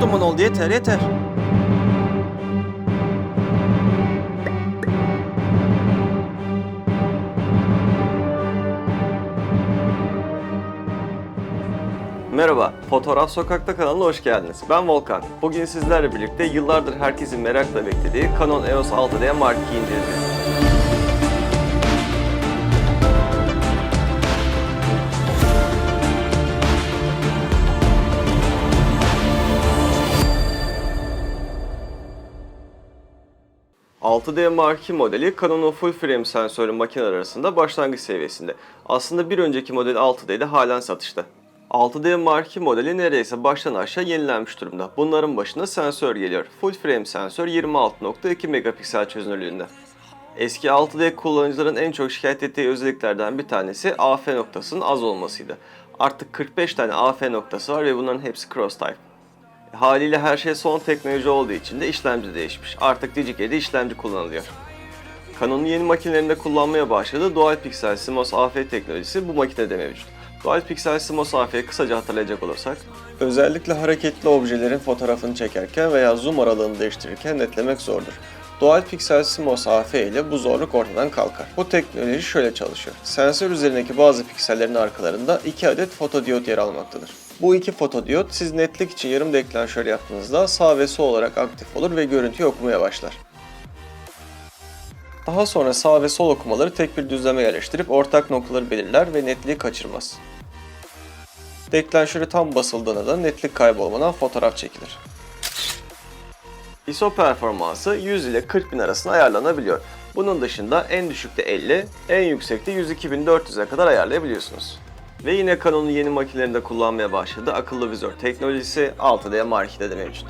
Çok duman oldu yeter yeter. Merhaba, Fotoğraf Sokakta kanalına hoş geldiniz. Ben Volkan. Bugün sizlerle birlikte yıllardır herkesin merakla beklediği Canon EOS 6D Mark II inceleyeceğiz. ...6D Mark II modeli Canon'un full frame sensörlü makineler arasında başlangıç seviyesinde. Aslında bir önceki model 6D'de halen satışta. 6D Mark II modeli neredeyse baştan aşağı yenilenmiş durumda. Bunların başında sensör geliyor. Full frame sensör 26.2 megapiksel çözünürlüğünde. Eski 6D kullanıcıların en çok şikayet ettiği özelliklerden bir tanesi AF noktasının az olmasıydı. Artık 45 tane AF noktası var ve bunların hepsi cross type. Haliyle her şey son teknoloji olduğu için de işlemci değişmiş. Artık Digica'da işlemci kullanılıyor. Canon'un yeni makinelerinde kullanmaya başladığı Dual Pixel CMOS AF teknolojisi bu makinede mevcut. Dual Pixel CMOS AF'yi kısaca hatırlayacak olursak, özellikle hareketli objelerin fotoğrafını çekerken veya zoom aralığını değiştirirken netlemek zordur. Dual Pixel CMOS AF ile bu zorluk ortadan kalkar. Bu teknoloji şöyle çalışıyor. Sensör üzerindeki bazı piksellerin arkalarında iki adet fotodiyot yer almaktadır. Bu iki fotodiyot siz netlik için yarım deklanşör yaptığınızda sağ ve sol olarak aktif olur ve görüntüyü okumaya başlar. Daha sonra sağ ve sol okumaları tek bir düzleme yerleştirip ortak noktaları belirler ve netliği kaçırmaz. Deklanşörü tam basıldığında da netlik kaybolmadan fotoğraf çekilir. ISO performansı 100 ile 40 bin arasında ayarlanabiliyor. Bunun dışında en düşükte 50, en yüksekte 102.400'e kadar ayarlayabiliyorsunuz. Ve yine Canon'un yeni makinelerinde kullanmaya başladığı akıllı vizör teknolojisi 6D Mark II'de de mevcut.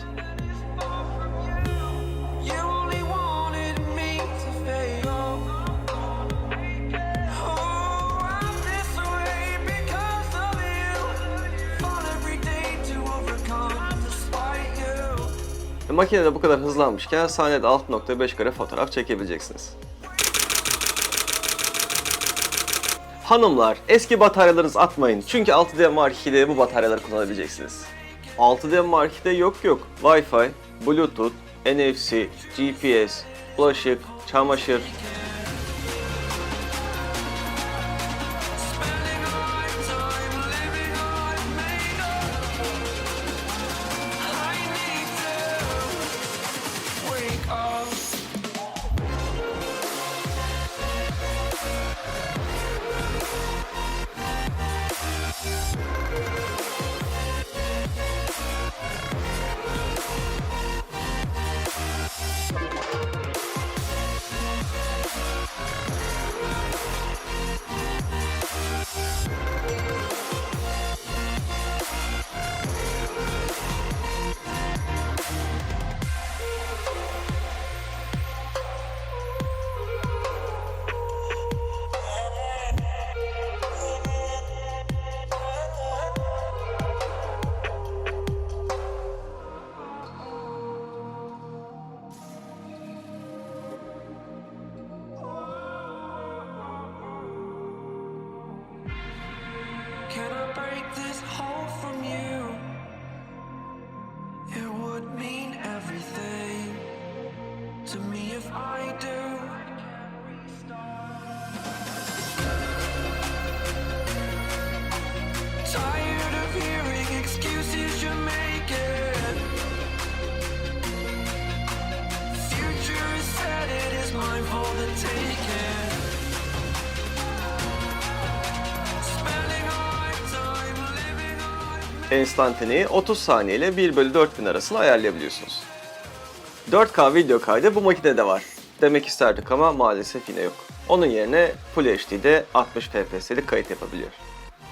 Makinede bu kadar hızlanmışken saniyede 6.5 kare fotoğraf çekebileceksiniz. Hanımlar, eski bataryalarınızı atmayın. Çünkü 6D Mark II'de bu bataryaları kullanabileceksiniz. 6D Mark II'de yok yok. Wi-Fi, Bluetooth, NFC, GPS, bulaşık, çamaşır, Can I break this hold from you? Enstantaneyi 30 saniye ile 1 bölü 4000 arasında ayarlayabiliyorsunuz. 4K video kaydı bu makinede var. Demek isterdik ama maalesef yine yok. Onun yerine Full HD'de 60 FPS'lik kayıt yapabiliyor.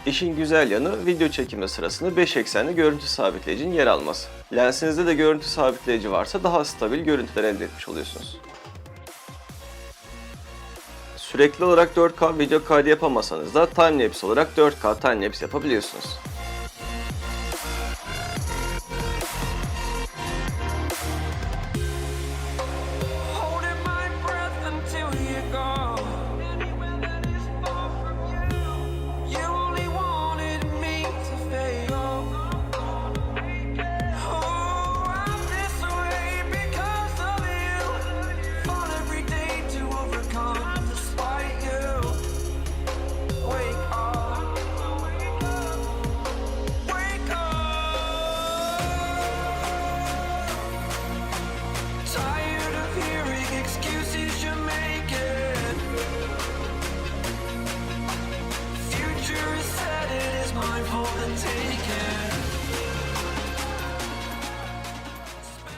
İşin güzel yanı video çekimi sırasında 5 eksenli görüntü sabitleyicinin yer alması. Lensinizde de görüntü sabitleyici varsa daha stabil görüntüler elde etmiş oluyorsunuz. Sürekli olarak 4K video kaydı yapamasanız da timelapse olarak 4K timelapse yapabiliyorsunuz.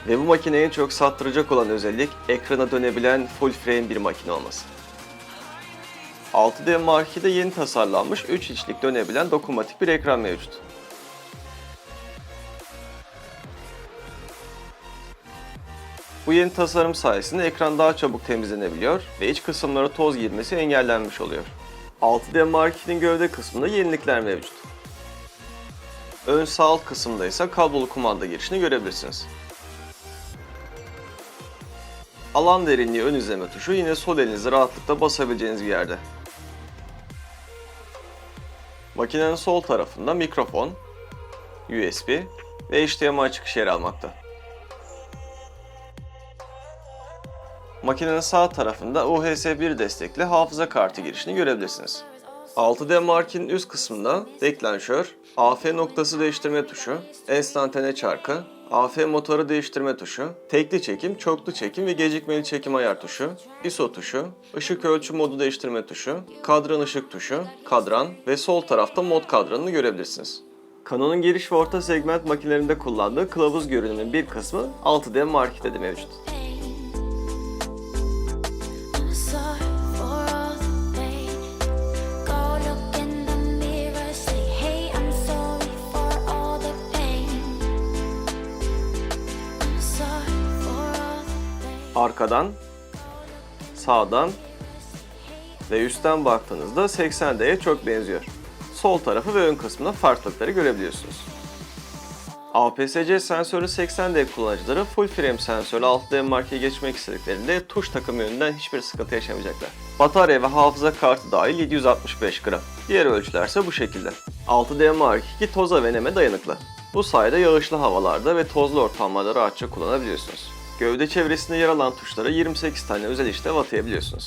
Ve bu makineyi en çok sattıracak olan özellik ekrana dönebilen full frame bir makine olması. 6D Mark II'de yeni tasarlanmış 3 inçlik dönebilen dokunmatik bir ekran mevcut. Bu yeni tasarım sayesinde ekran daha çabuk temizlenebiliyor ve iç kısımlara toz girmesi engellenmiş oluyor. 6D Mark II'nin gövde kısmında yenilikler mevcut. Ön sağ alt kısımda ise kablolu kumanda girişini görebilirsiniz. Alan derinliği ön izleme tuşu yine sol elinizle rahatlıkla basabileceğiniz bir yerde. Makinenin sol tarafında mikrofon, USB ve HDMI çıkışı yer almakta. Makinenin sağ tarafında UHS-1 destekli hafıza kartı girişini görebilirsiniz. 6D Mark'in üst kısmında deklanşör, AF noktası değiştirme tuşu, enstantane çarkı, AF motoru değiştirme tuşu, tekli çekim, çoklu çekim ve gecikmeli çekim ayar tuşu, ISO tuşu, ışık ölçü modu değiştirme tuşu, kadran ışık tuşu, kadran ve sol tarafta mod kadranını görebilirsiniz. Canon'un giriş ve orta segment makinelerinde kullandığı kılavuz görünümün bir kısmı 6D Mark II'de de mevcut. Arkadan, sağdan ve üstten baktığınızda 80D'ye çok benziyor. Sol tarafı ve ön kısmında farklılıkları görebiliyorsunuz. APS-C sensörü 80D kullanıcıları full frame sensörlü 6D markaya geçmek istediklerinde tuş takımı yönünden hiçbir sıkıntı yaşamayacaklar. Batarya ve hafıza kartı dahil 765 gram. Diğer ölçüler ise bu şekilde. 6D Mark II toza ve neme dayanıklı. Bu sayede yağışlı havalarda ve tozlu ortamlarda rahatça kullanabiliyorsunuz. Gövde çevresinde yer alan tuşlara 28 tane özel işlev atayabiliyorsunuz.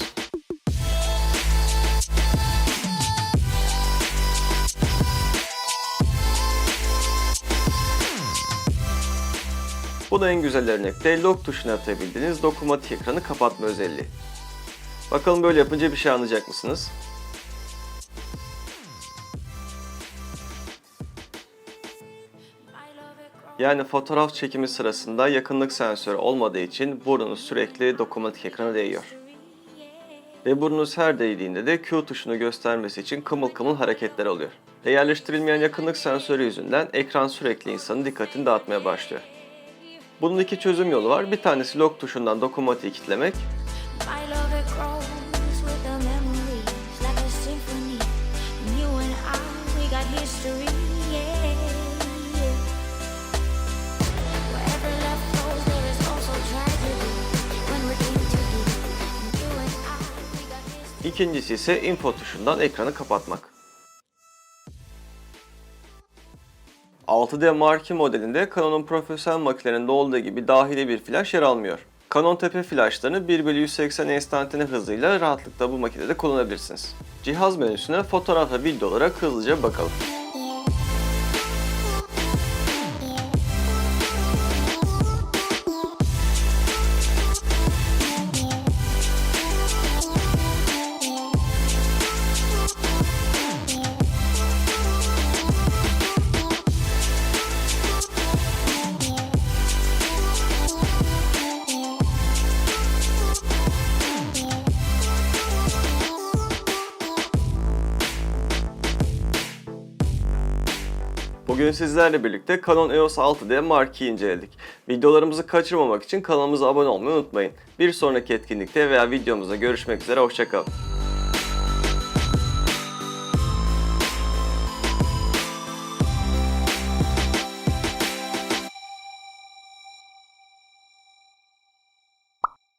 Bu da en güzel örnekte lock tuşuna atabildiğiniz dokunmatik ekranı kapatma özelliği. Bakalım böyle yapınca bir şey anlayacak mısınız? Yani fotoğraf çekimi sırasında yakınlık sensörü olmadığı için burnunuz sürekli dokunmatik ekrana değiyor. Ve burnunuz her değdiğinde de Q tuşunu göstermesi için kımıl kımıl hareketler oluyor. Ve yerleştirilmeyen yakınlık sensörü yüzünden ekran sürekli insanın dikkatini dağıtmaya başlıyor. Bunun iki çözüm yolu var. Bir tanesi lock tuşundan dokunmatiği kilitlemek. My İkincisi ise info tuşundan ekranı kapatmak. 6D Mark II modelinde Canon'un profesyonel makinelerinde olduğu gibi dahili bir flash yer almıyor. Canon tepe flashlarını 1 bölü 180 enstantane hızıyla rahatlıkla bu makinede kullanabilirsiniz. Cihaz menüsüne fotoğraf ve video olarak hızlıca bakalım. Bugün sizlerle birlikte Canon EOS 6D Mark II inceledik. Videolarımızı kaçırmamak için kanalımıza abone olmayı unutmayın. Bir sonraki etkinlikte veya videomuzda görüşmek üzere, hoşçakalın.